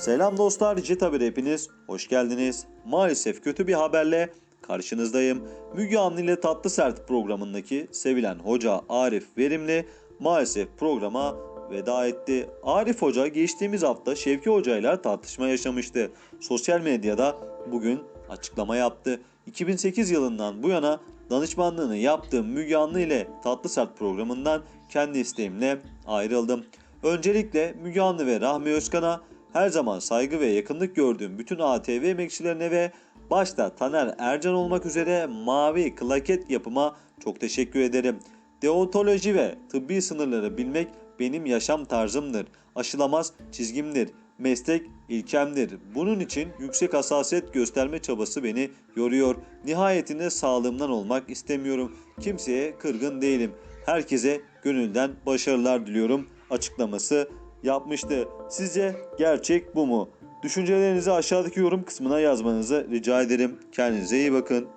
Selam dostlar, Cihat Haber hepiniz. Hoş geldiniz. Maalesef kötü bir haberle karşınızdayım. Müge Anlı ile Tatlı Sert programındaki sevilen hoca Arif Verimli maalesef programa veda etti. Arif Hoca geçtiğimiz hafta Şevki Hoca ile tartışma yaşamıştı. Sosyal medyada bugün açıklama yaptı. 2008 yılından bu yana danışmanlığını yaptığım Müge Anlı ile Tatlı Sert programından kendi isteğimle ayrıldım. Öncelikle Müge Anlı ve Rahmi Özkan'a her zaman saygı ve yakınlık gördüğüm bütün ATV emekçilerine ve başta Taner Ercan olmak üzere mavi klaket yapıma çok teşekkür ederim. Deontoloji ve tıbbi sınırları bilmek benim yaşam tarzımdır. Aşılamaz çizgimdir. Meslek ilkemdir. Bunun için yüksek hassasiyet gösterme çabası beni yoruyor. Nihayetinde sağlığımdan olmak istemiyorum. Kimseye kırgın değilim. Herkese gönülden başarılar diliyorum açıklaması yapmıştı. Sizce gerçek bu mu? Düşüncelerinizi aşağıdaki yorum kısmına yazmanızı rica ederim. Kendinize iyi bakın.